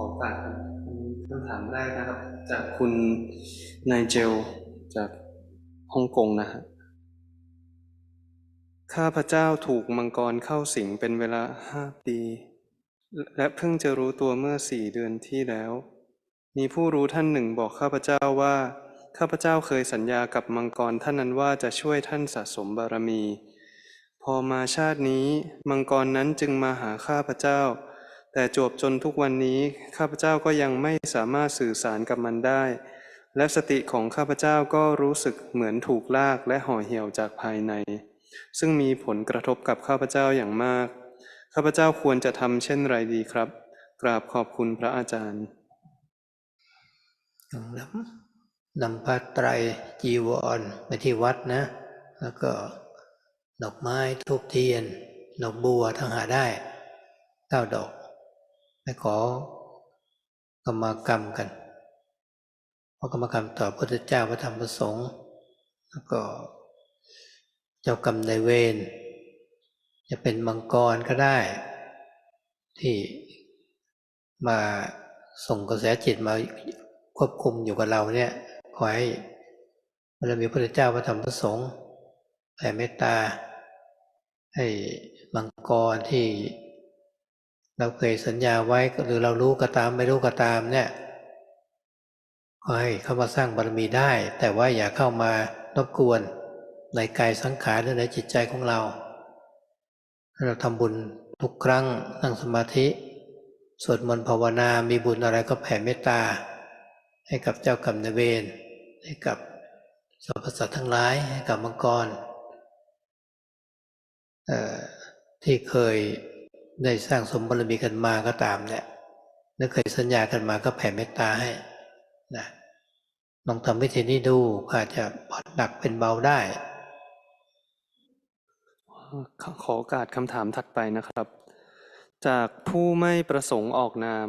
ขอโอกาสครับคำถามแรกนะครับ จากคุณนายเจลจากฮ่องกงนะฮะข้าพเจ้าถูกมังกรเข้าสิงเป็นเวลาห้าปี และเพิ่งจะรู้ตัวเมื่อสี่เดือนที่แล้ว มีผู้รู้ท่านหนึ่งบอกข้าพเจ้าว่า ข้าพเจ้าเคยสัญญากับมังกรท่านนั้นว่าจะช่วยท่านสะสมบารมี พอมาชาตินี้ มังกรนั้นจึงมาหาข้าพเจ้า แต่จวบจนทุกวันนี้ข้าพเจ้าก็ยังไม่สามารถสื่อสารกับมันได้ และสติของข้าพเจ้าก็รู้สึกเหมือนถูกลากและห่อเหี่ยวจากภายใน ซึ่งมีผลกระทบกับข้าพเจ้าอย่างมาก ข้าพเจ้าควรจะทำเช่นไรดีครับ กราบขอบคุณพระอาจารย์นำนำผ้าไตรจีวรไปที่วัดนะ แล้วก็ดอกไม้ทูบเทียน ดอกบัวทั้งหาได้เก้าดอก ไปขอกรรมกรรมกันขอกรรมกรรมต่อพระพุทธเจ้าพระธรรมพระสงฆ์แล้วก็เจ้ากรรมนายเวรจะเป็นมังกรก็ได้ ที่มาส่งกระแสจิตมาควบคุมอยู่กับเราเนี่ยขอให้บารมีพระพุทธเจ้าพระธรรมพระสงฆ์แผ่เมตตาให้มังกรที่ เราเคยสัญญาไว้หรือเรารู้ก็ตามไม่รู้ก็ตามเนี่ยขอให้เข้ามาสร้างบารมีได้ แต่ว่าอย่าเข้ามารบกวนในกายสังขารหรือในจิตใจของเราถ้าเราทำบุญทุกครั้งนั่งสมาธิสวดมนต์ภาวนามีบุญอะไรก็แผ่เมตตา ให้กับเจ้ากรรมนายเวรให้กับสรรพสัตว์ทั้งหลายให้กับมังกรที่เคย ได้สร้างสมบารมีกันมาก็ตามเนี่ยและเคยสัญญากันมาก็แผ่เมตตาให้นะลองทำวิธีนี้ดูอาจจะผ่อนหนักเป็นเบาได้ ขอโอกาสคำถามถัดไปนะครับ จากผู้ไม่ประสงค์ออกนาม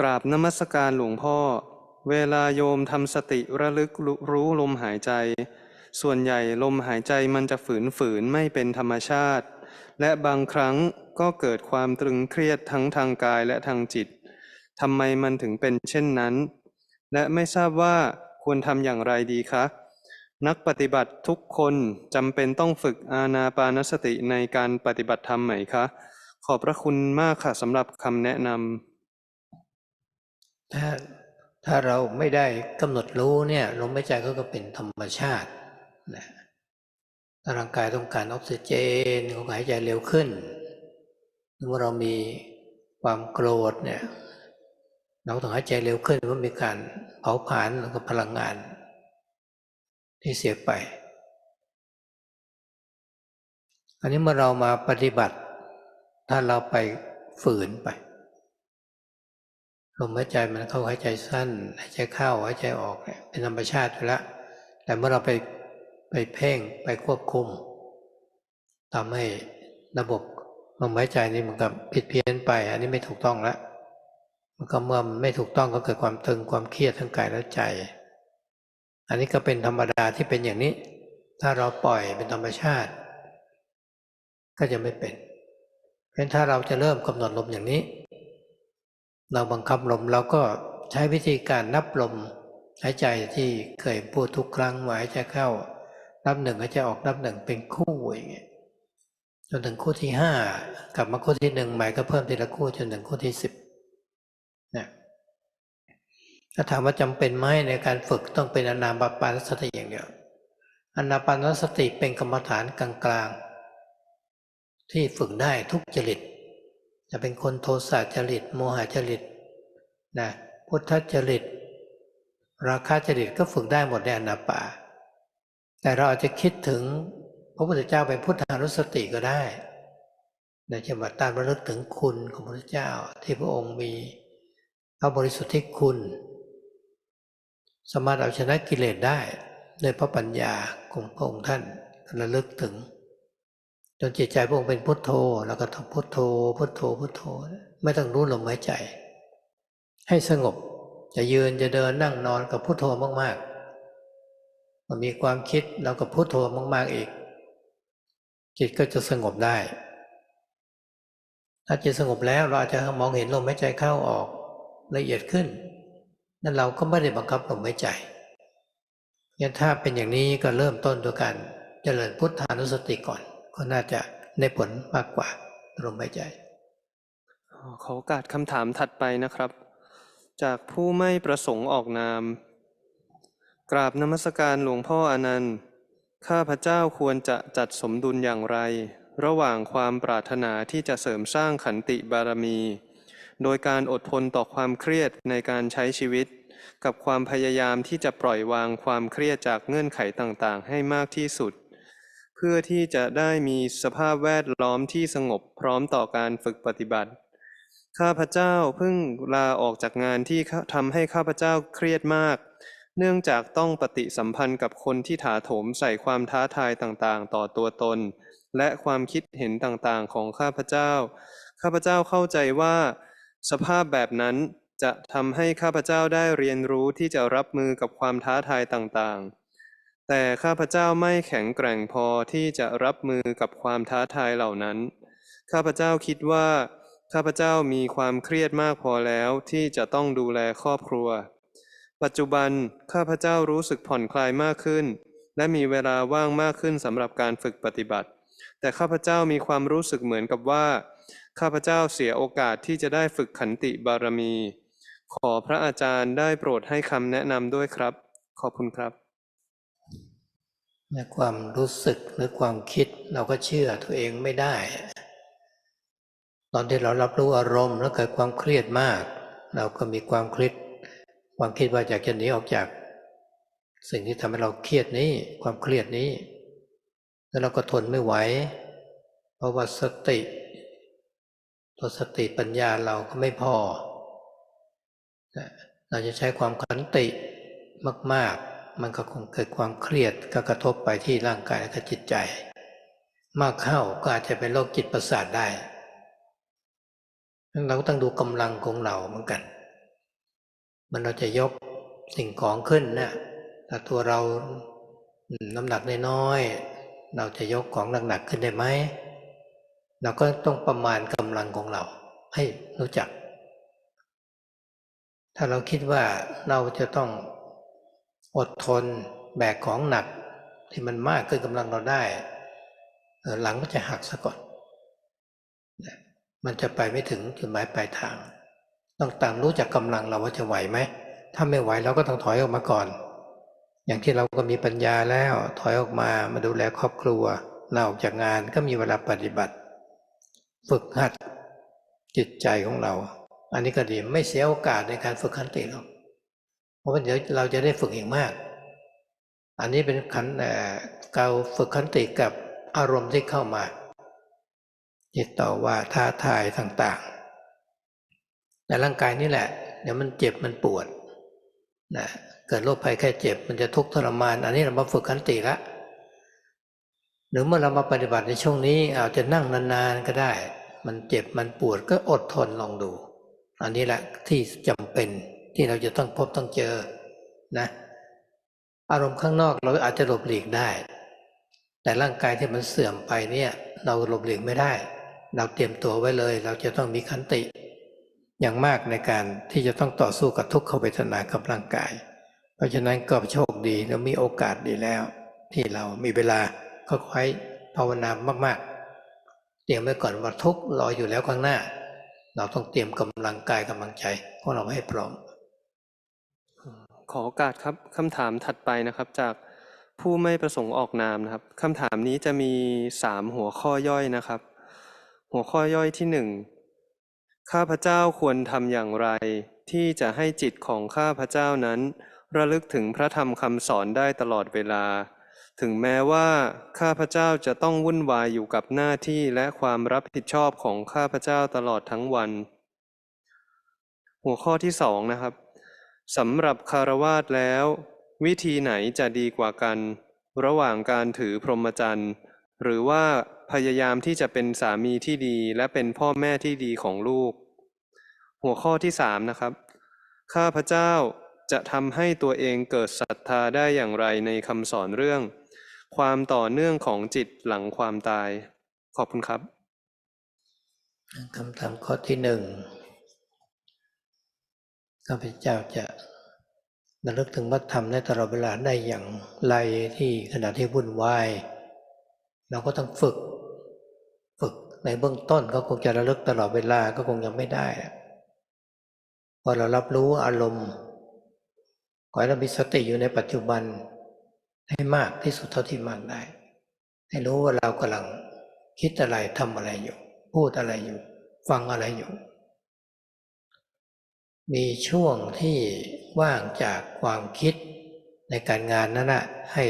กราบนมัสการหลวงพ่อ เวลาโยมทำสติระลึกรู้ลมหายใจ ส่วนใหญ่ลมหายใจมันจะฝืนฝืนไม่เป็นธรรมชาติ และบางครั้ง ก็เกิดความตรึงเครียดทั้งทางกายและทางจิตทำไมมันถึงเป็นเช่นนั้น และไม่ทราบว่าควรทำอย่างไรดีคะ นักปฏิบัติทุกคนจำเป็นต้องฝึกอาณาปานสติในการปฏิบัติธรรมไหมคะ ขอบพระคุณมากค่ะสำหรับคำแนะนำถ้าถ้าเราไม่ได้กำหนดรู้เนี่ยลมหายใจก็ก็เป็นธรรมชาตินะร่างกายต้องการออกซิเจนก็หายใจเร็วขึ้น เมื่อเรามีความโกรธเนี่ยเราต้องหายใจเร็วขึ้นเพราะมีการเผาผลาญแล้วก็พลังงาน ที่เสียไป อันนี้เมื่อเรามาปฏิบัติ ถ้าเราไปฝืนไปลมหายใจมันเข้าหายใจสั้นหายใจเข้าหายใจออกเนี่ยเป็นธรรมชาติไปแล้วแต่เมื่อเราไปไปเพ่งไปควบคุมทำให้ระบบ ลมหายใจนี่มันกับผิดเพี้ยนไป อันนี้ไม่ถูกต้องแล้วมันก็เมื่อไม่ถูกต้องก็เกิดความตึงความเครียดทั้งกายและใจ อันนี้ก็เป็นธรรมดาที่เป็นอย่างนี้ ถ้าเราปล่อยเป็นธรรมชาติ ก็จะไม่เป็น เพราะถ้าเราจะเริ่มกำหนดลมอย่างนี้ เราบังคับลมเราก็ใช้วิธีการนับลมหายใจที่เคยพูดทุกครั้งว่าหายใจเข้า นับหนึ่งหายใจออกนับหนึ่งเป็นคู่อย่างเงี้ย นถึงคู่ที่ห้ากลับมาคู่ที่หนึ่งใหม่ก็เพิ่มทีละคู่จนถึงคู่ที่สิบนะถ้าถามว่าจำเป็นไหมในการฝึกต้องเป็นอนาปานสติอย่างเดียวอนาปานสติเป็นกรรมฐานกลางๆ ที่ฝึกได้ทุกจริต จะเป็นคนโทสะจริต โมหะจริตนะพุทธจริต ราคะจริตก็ฝึกได้หมดในอนาปาแต่เราอาจจะคิดถึง พระพุทธเจ้าเป็นพุทธานุสติก็ได้ในจังหวัดตามระลึกถึงคุณของพระพุทธเจ้าที่พระองค์มีพระบริสุทธิคุณ สามารถเอาชนะกิเลสได้ด้วยพระปัญญาของพระองค์ท่านระลึกถึง จนจิตใจพระองค์เป็นพุทโธ แล้วก็ทำพุทโธ พุทโธพุทโธ ไม่ต้องรู้ลมหายใจ ให้สงบจะยืนจะเดินนั่งนอนกับพุทโธมากๆมันมีความคิดเราก็พุทโธมากๆอีก จิตก็จะสงบได้ ถ้าจิตสงบแล้วเราอาจจะมองเห็นลมหายใจเข้าออกละเอียดขึ้น นั่นเราก็ไม่ได้บังคับลมหายใจงั้นถ้าเป็นอย่างนี้ก็เริ่มต้นด้วยการเจริญพุทธานุสติก่อน ก็น่าจะได้ผลมากกว่าลมหายใจขอโอกาสคำถามถัดไปนะครับ จากผู้ไม่ประสงค์ออกนาม กราบนมัสการหลวงพ่ออนันต์ ข้าพเจ้าควรจะจัดสมดุลอย่างไร ระหว่างความปรารถนาที่จะเสริมสร้างขันติบารมี โดยการอดทนต่อความเครียดในการใช้ชีวิต กับความพยายามที่จะปล่อยวางความเครียดจากเงื่อนไขต่างๆ ให้มากที่สุด เพื่อที่จะได้มีสภาพแวดล้อมที่สงบพร้อมต่อการฝึกปฏิบัติ ข้าพเจ้าเพิ่งลาออกจากงานที่ทำให้ข้าพเจ้าเครียดมาก เนื่องจากต้องปฏิสัมพันธ์กับคนที่ถาโถมใส่ความท้าทายต่างๆ ต่อตัวตน และความคิดเห็นต่างๆ ของข้าพเจ้า ข้าพเจ้าเข้าใจว่า สภาพแบบนั้นจะทำให้ข้าพเจ้าได้เรียนรู้ที่จะรับมือกับความท้าทายต่างๆ แต่ข้าพเจ้าไม่แข็งแกร่งพอที่จะรับมือกับความท้าทายเหล่านั้น ข้าพเจ้าคิดว่า ข้าพเจ้ามีความเครียดมากพอแล้วที่จะต้องดูแลครอบครัว ปัจจุบันข้าพเจ้ารู้สึกผ่อนคลายมากขึ้น และมีเวลาว่างมากขึ้นสำหรับการฝึกปฏิบัติ แต่ข้าพเจ้ามีความรู้สึกเหมือนกับว่า ข้าพเจ้าเสียโอกาสที่จะได้ฝึกขันติบารมี ขอพระอาจารย์ได้โปรดให้คำแนะนำด้วยครับ ขอบคุณครับในความรู้สึกหรือความคิดเราก็เชื่อตัวเองไม่ได้ ตอนที่เรารับรู้อารมณ์แล้วเกิดความเครียดมาก เราก็มีความคิด ความคิดว่าอยากจะหนีออกจาก สิ่งที่ทำให้เราเครียดนี้ ความเครียดนี้ แล้วเราก็ทนไม่ไหว เพราะว่าสติ ตัวสติปัญญาเราก็ไม่พอ เราจะใช้ความขันติมาก ๆ มันก็คงเกิดความเครียดก็กระทบไปที่ร่างกายและก็จิตใจ มากเข้าก็อาจจะเป็นโรคจิตประสาทได้เราต้องดูกำลังของเราเหมือนกัน มันเราจะยกสิ่งของขึ้นเนี่ยถ้าตัวเราน้ำหนักน้อยๆเราจะยกของหนักๆขึ้นได้ไหมเราก็ต้องประมาณกำลังของเรา ให้รู้จัก ถ้าเราคิดว่าเราจะต้องอดทนแบกของหนักที่มันมากเกินกำลังเราได้ หลังก็จะหักซะก่อน มันจะไปไม่ถึงจุดหมายปลายทาง ต้องตามรู้จักกำลังเราว่าจะไหวไหมถ้าไม่ไหวเราก็ต้องถอยออกมาก่อน อย่างที่เราก็มีปัญญาแล้วถอยออกมามาดูแลครอบครัวเราออกจากงานก็มีเวลาปฏิบัติ ฝึกหัดจิตใจของเรา อันนี้ก็ดีไม่เสียโอกาสในการฝึกขันติหรอกเพราะว่าเดี๋ยวเราจะได้ฝึกอีกมาก อันนี้เป็นขันการฝึกขันติกับอารมณ์ที่เข้ามาติดต่อว่าท้าทายต่างๆ แต่ร่างกายนี่แหละ เดี๋ยวมันเจ็บมันปวดนะเกิดโรคภัยแค่เจ็บมันจะทุกข์ทรมาน อันนี้เรามาฝึกขันติละหรือเมื่อเรามาปฏิบัติในช่วงนี้อาจจะนั่งนานๆก็ได้ มันเจ็บมันปวดก็อดทนลองดู อันนี้แหละที่จำเป็นที่เราจะต้องพบต้องเจอนะอารมณ์ข้างนอกเราอาจจะหลบหลีกได้ แต่ร่างกายที่มันเสื่อมไปเนี่ย เราหลบหลีกไม่ได้ เราเตรียมตัวไว้เลย เราจะต้องมีขันติ อย่างมากในการที่จะต้องต่อสู้กับทุกขเวทนากับร่างกาย เพราะฉะนั้นก็โชคดีเรามีโอกาสดีแล้ว ที่เรามีเวลาก็ค่อยภาวนามากๆ เตรียมไว้ก่อนว่าทุกรออยู่แล้วข้างหน้า เราต้องเตรียมกำลังกายกำลังใจของเราให้พร้อม ขอโอกาสครับคำถามถัดไปนะครับจากผู้ไม่ประสงค์ออกนามนะครับคำถามนี้จะมีสามหัวข้อย่อยนะครับ หัวข้อย่อยที่หนึ่ง ข้าพเจ้าควรทำอย่างไร ที่จะให้จิตของข้าพเจ้านั้น ระลึกถึงพระธรรมคำสอนได้ตลอดเวลา ถึงแม้ว่า ข้าพเจ้าจะต้องวุ่นวายอยู่กับหน้าที่และความรับผิดชอบของข้าพเจ้าตลอดทั้งวัน หัวข้อที่สองนะครับสำหรับคารวาสแล้ว วิธีไหนจะดีกว่ากัน ระหว่างการถือพรหมจรรย์ หรือว่า พยายามที่จะเป็นสามีที่ดีและเป็นพ่อแม่ที่ดีของลูก หัวข้อที่สามนะครับ ข้าพเจ้าจะทำให้ตัวเองเกิดศรัทธาได้อย่างไรในคำสอนเรื่อง ความต่อเนื่องของจิตหลังความตาย ขอบคุณครับคำถามข้อที่หนึ่งข้าพเจ้าจะระลึกถึงวัฒธรรมในตลอดเวลาได้อย่างไรที่ขณะที่วุ่นวาย เราก็ต้องฝึกฝึก ในเบื้องต้นก็คงจะระลึกตลอดเวลาก็คงยังไม่ได้พอเรารับรู้อารมณ์ขอให้เรามีสติอยู่ในปัจจุบันให้มากที่สุดเท่าที่มากได้ ให้รู้ว่าเรากำลังคิดอะไรทำอะไรอยู่ พูดอะไรอยู่ ฟังอะไรอยู่ มีช่วงที่ว่างจากความคิดในการงานนั้นนะให้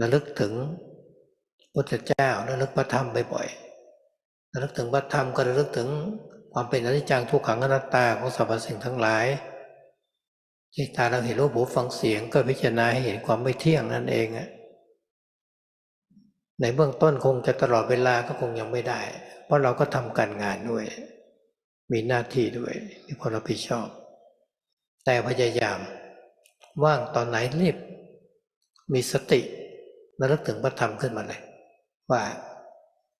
ระลึกถึงพุทธเจ้าระลึกพระธรรมบ่อยๆ ระลึกถึงพระธรรมก็ระลึกถึงความเป็นอนิจจังทุกขังอนัตตาของสรรพสิ่งทั้งหลายที่ตาเราเห็นรูปหูฟังเสียงก็พิจารณาให้เห็นความไม่เที่ยงนั่นเองะในเบื้องต้นคงจะตลอดเวลาก็คงยังไม่ได้ เพราะเราก็ทำการงานด้วย มีหน้าที่ด้วยมีความรับผิดชอบ แต่พยายาม ว่างตอนไหนรีบ มีสติระลึกถึงพระธรรมขึ้นมาเลย ว่า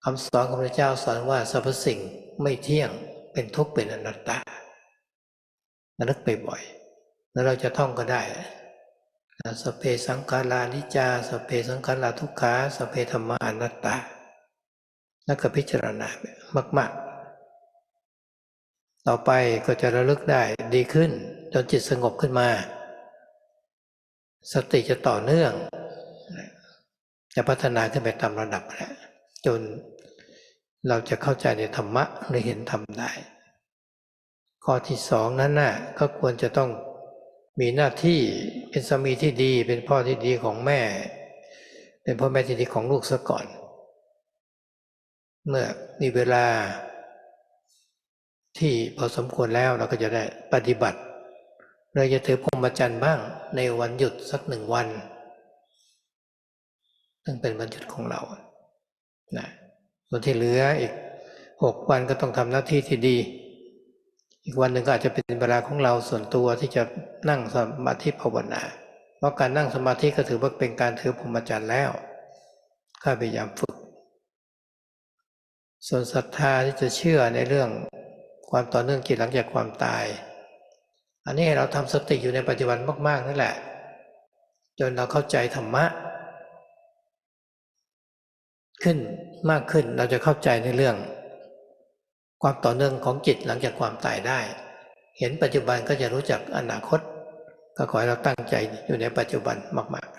คำสอนของพระเจ้าสอนว่าสรรพสิ่งไม่เที่ยงเป็นทุกข์เป็นอนัตตาระลึกไปบ่อย แล้วเราจะท่องก็ได้สเพสังขารานิจาสเพสังขาราทุกขาสเพธรรมาอนัตตา แล้วก็พิจารณามาก ๆ ต่อไปก็จะระลึกได้ดีขึ้น จนจิตสงบขึ้นมา สติจะต่อเนื่อง จะพัฒนาขึ้นไปตามระดับแล้ว จนเราจะเข้าใจในธรรมะหรือเห็นธรรมได้ ข้อที่สองนั้นน่ะก็ควรจะต้องมีหน้าที่เป็นสามีที่ดีเป็นพ่อที่ดีของแม่ เป็นพ่อแม่ที่ดีของลูกซะก่อน เมื่อมีเวลาที่พอสมควรแล้วเราก็จะได้ปฏิบัติเราจะถือพรหมจรรย์บ้างในวันหยุดสักหนึ่งวัน ซึ่งเป็นวันหยุดของเรา ส่วนที่เหลืออีกหกวันก็ต้องทำหน้าที่ที่ดี อีกวันหนึ่งก็อาจจะเป็นเวลาของเราส่วนตัวที่จะนั่งสมาธิภาวนา เพราะการนั่งสมาธิก็ถือว่าเป็นการถือพรหมจรรย์แล้วข้าพยายามฝึก ส่วนศรัทธาที่จะเชื่อในเรื่องความต่อเนื่องจิตหลังจากความตาย อันนี้เราทำสติอยู่ในปัจจุบันมาก ๆนั่นแหละ จนเราเข้าใจธรรมะ ขึ้นมากขึ้นเราจะเข้าใจในเรื่อง ความต่อเนื่องของจิตหลังจากความตายได้ เห็นปัจจุบันก็จะรู้จักอนาคต ก็ขอให้เราตั้งใจอยู่ในปัจจุบันมาก ๆ